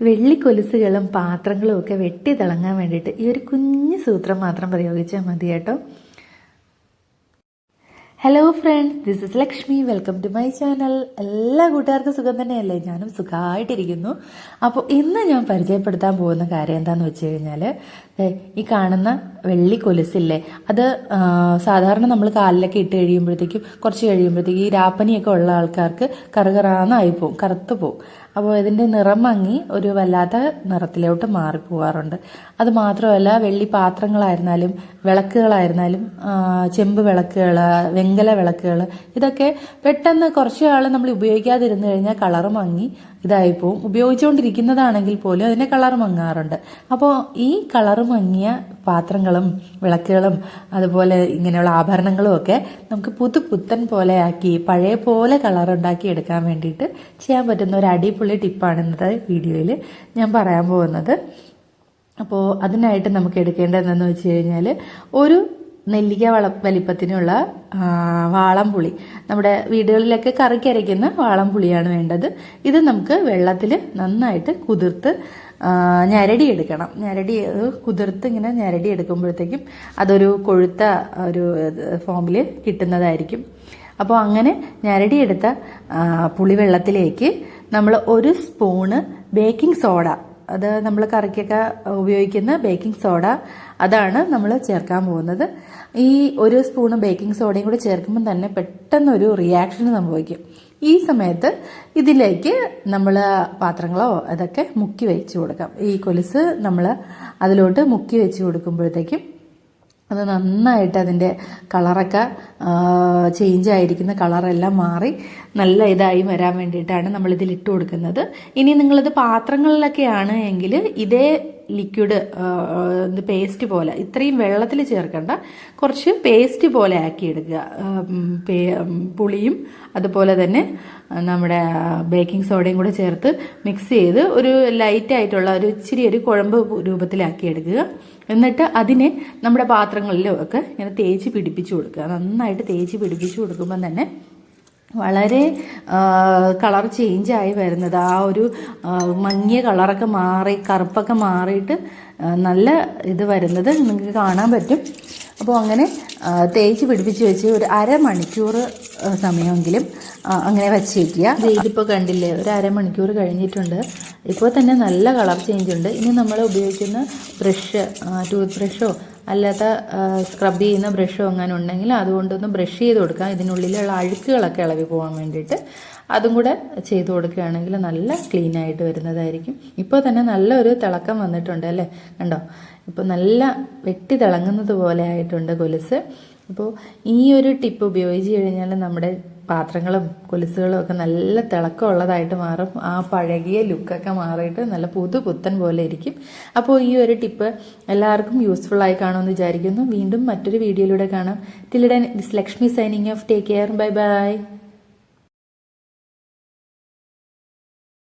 വെള്ളിക്കൊലുസുകളും പാത്രങ്ങളും ഒക്കെ വെട്ടി തിളങ്ങാൻ വേണ്ടിയിട്ട് ഈ ഒരു കുഞ്ഞു സൂത്രം മാത്രം പ്രയോഗിച്ചാൽ മതി കേട്ടോ. Hello friends this is Lakshmi welcome to my channel എല്ലാ കൂട്ടുകാർക്കും സുഖം തന്നെയല്ലേ? ഞാനും സുഖമായിട്ടിരിക്കുന്നു അപ്പോൾ ഇന്ന് ഞാൻ പരിചയപ്പെടുത്താൻ പോകുന്ന കാര്യം എന്താണെന്ന് വെച്ച് കഴിഞ്ഞാൽ ഈ കാണുന്ന വെള്ളി കൊലുസില്ലേ? അത് സാധാരണ നമ്മൾ കാലിലൊക്കെ ഇട്ട് കഴിയുമ്പോഴത്തേക്കും കുറച്ച് കഴിയുമ്പോഴത്തേക്കും ഈ രാപ്പനിയൊക്കെ ഉള്ള ആൾക്കാർക്ക് കറുകറാന്നായി പോവും കറുത്ത് പോവും. അപ്പോൾ ഇതിന്റെ നിറം മങ്ങി ഒരു വല്ലാത്ത നിറത്തിലോട്ട് മാറിപ്പോവാറുണ്ട് അത് മാത്രമല്ല വെള്ളി പാത്രങ്ങളായിരുന്നാലും വിളക്കുകളായിരുന്നാലും ചെമ്പ് വിളക്കുകൾ വെങ്കല വിളക്കുകൾ ഇതൊക്കെ പെട്ടെന്ന് കുറച്ച് ആൾ നമ്മൾ ഉപയോഗിക്കാതിരുന്നു കഴിഞ്ഞാൽ കളർ മങ്ങി ഇതായി പോവും. ഉപയോഗിച്ചുകൊണ്ടിരിക്കുന്നതാണെങ്കിൽ പോലും അതിന്റെ കളർ മങ്ങാറുണ്ട്. അപ്പോൾ ഈ കളർ മങ്ങിയ പാത്രങ്ങളും വിളക്കുകളും അതുപോലെ ഇങ്ങനെയുള്ള ആഭരണങ്ങളും ഒക്കെ നമുക്ക് പുതു പുത്തൻ പോലെയാക്കി പഴയ പോലെ കളർ ഉണ്ടാക്കി എടുക്കാൻ വേണ്ടിയിട്ട് ചെയ്യാൻ പറ്റുന്ന ഒരു അടിപൊളി ടിപ്പാണ് ഇന്നത്തെ വീഡിയോയിൽ ഞാൻ പറയാൻ പോകുന്നത്. അപ്പോൾ അതിനായിട്ട് നമുക്ക് എടുക്കേണ്ടതെന്ന് വെച്ച് കഴിഞ്ഞാൽ ഒരു നെല്ലിക്ക വള വലിപ്പത്തിനുള്ള വാളം വാളംപുളി. നമ്മുടെ വീടുകളിലൊക്കെ കറിക്കരയ്ക്കുന്ന വാളം വാളംപുളിയാണ് വേണ്ടത്. ഇത് നമുക്ക് വെള്ളത്തിൽ നന്നായിട്ട് കുതിർത്ത് ഞരടി എടുക്കണം. ഞരടി കുതിർത്ത് ഇങ്ങനെ ഞരടി എടുക്കുമ്പോഴത്തേക്കും അതൊരു കൊഴുത്ത ഒരു ഫോമിൽ കിട്ടുന്നതായിരിക്കും. അപ്പോൾ അങ്ങനെ ഞരടിയെടുത്ത എടുത്ത പുളിവെള്ളത്തിലേക്ക് നമ്മൾ ഒരു സ്പൂണ് ബേക്കിംഗ് സോഡ അത് നമ്മൾ കറിക്കൊക്കെ ഉപയോഗിക്കുന്ന ബേക്കിംഗ് സോഡ അതാണ് നമ്മൾ ചേർക്കാൻ പോകുന്നത്. ഈ ഒരു സ്പൂണ് ബേക്കിംഗ് സോഡയും കൂടി ചേർക്കുമ്പോൾ തന്നെ പെട്ടെന്നൊരു റിയാക്ഷൻ സംഭവിക്കും. ഈ സമയത്ത് ഇതിലേക്ക് നമ്മൾ പാത്രങ്ങളോ അതൊക്കെ മുക്കി വെച്ച് കൊടുക്കാം. ഈ കൊലുസ് നമ്മൾ അതിലോട്ട് മുക്കി വെച്ച് കൊടുക്കുമ്പോഴത്തേക്കും അത് നന്നായിട്ട് അതിന്റെ കളറൊക്കെ ചേഞ്ച് ആയിരിക്കുന്ന കളറെല്ലാം മാറി നല്ല ഇതായി വരാൻ വേണ്ടിയിട്ടാണ് നമ്മൾ ഇതിൽ ഇട്ട് കൊടുക്കുന്നത്. ഇനി നിങ്ങളത് പാത്രങ്ങളിലൊക്കെയാണ് എങ്കിൽ ഇതേ ലിക്വിഡ് ഇത് പേസ്റ്റ് പോലെ. ഇത്രയും വെള്ളത്തിൽ ചേർക്കേണ്ട. കുറച്ച് പേസ്റ്റ് പോലെ ആക്കി എടുക്കുക ഉം, പുളിയും അതുപോലെ തന്നെ നമ്മുടെ ബേക്കിംഗ് സോഡയും കൂടെ ചേർത്ത് മിക്സ് ചെയ്ത് ഒരു ലൈറ്റായിട്ടുള്ള ഒരു ഇച്ചിരി ഒരു കുഴമ്പ് രൂപത്തിലാക്കി എടുക്കുക എന്നിട്ട് അതിനെ നമ്മുടെ പാത്രങ്ങളിലും ഒക്കെ ഇങ്ങനെ തേച്ച് പിടിപ്പിച്ചു കൊടുക്കുക. നന്നായിട്ട് തേച്ച് പിടിപ്പിച്ചു കൊടുക്കുമ്പം തന്നെ വളരെ കളർ ചേഞ്ച് ആയി വരുന്നത്. ആ ഒരു മങ്ങിയ കളറൊക്കെ മാറി കറുപ്പൊക്കെ മാറിയിട്ട് നല്ല ഇത് വരുന്നത് നിങ്ങൾക്ക് കാണാൻ പറ്റും. അപ്പോൾ അങ്ങനെ തേച്ച് പിടിപ്പിച്ച് വെച്ച് ഒരു അരമണിക്കൂർ സമയമെങ്കിലും അങ്ങനെ വച്ചേക്കുക. ഇതിപ്പോൾ കണ്ടില്ലേ ഒരു അരമണിക്കൂർ കഴിഞ്ഞിട്ടുണ്ട്. ഇപ്പോൾ തന്നെ നല്ല കളർ ചേഞ്ച് ഉണ്ട്. ഇനി നമ്മൾ ഉപയോഗിക്കുന്ന ബ്രഷ് ടൂത്ത് ബ്രഷോ അല്ലാത്ത സ്ക്രബ് ചെയ്യുന്ന ബ്രഷോ അങ്ങനെ ഉണ്ടെങ്കിൽ അതുകൊണ്ടൊന്ന് ബ്രഷ് ചെയ്ത് കൊടുക്കാം. ഇതിനുള്ളിലുള്ള അഴുക്കുകളൊക്കെ ഇളകി പോകാൻ വേണ്ടിയിട്ട് അതും കൂടെ ചെയ്ത് കൊടുക്കുകയാണെങ്കിൽ നല്ല ക്ലീൻ ആയിട്ട് വരുന്നതായിരിക്കും. ഇപ്പോൾ തന്നെ നല്ലൊരു തിളക്കം വന്നിട്ടുണ്ട് അല്ലേ? കണ്ടോ? ഇപ്പോൾ നല്ല വെട്ടി തിളങ്ങുന്നത് പോലെ ആയിട്ടുണ്ട് കൊലുസ് അപ്പോൾ ഈ ഒരു ടിപ്പ് ഉപയോഗിച്ച് കഴിഞ്ഞാൽ നമ്മുടെ പാത്രങ്ങളും കൊലുസുകളും ഒക്കെ നല്ല തിളക്കമുള്ളതായിട്ട് മാറും. ആ പഴകിയ ലുക്കൊക്കെ മാറിയിട്ട് നല്ല പുതു പുത്തൻ പോലെ ഇരിക്കും. അപ്പോൾ ഈ ഒരു ടിപ്പ് എല്ലാവർക്കും യൂസ്ഫുൾ ആയി കാണുമെന്ന് വിചാരിക്കുന്നു. വീണ്ടും മറ്റൊരു വീഡിയോയിലൂടെ കാണാം. Till then this Lakshmi signing off take care bye bye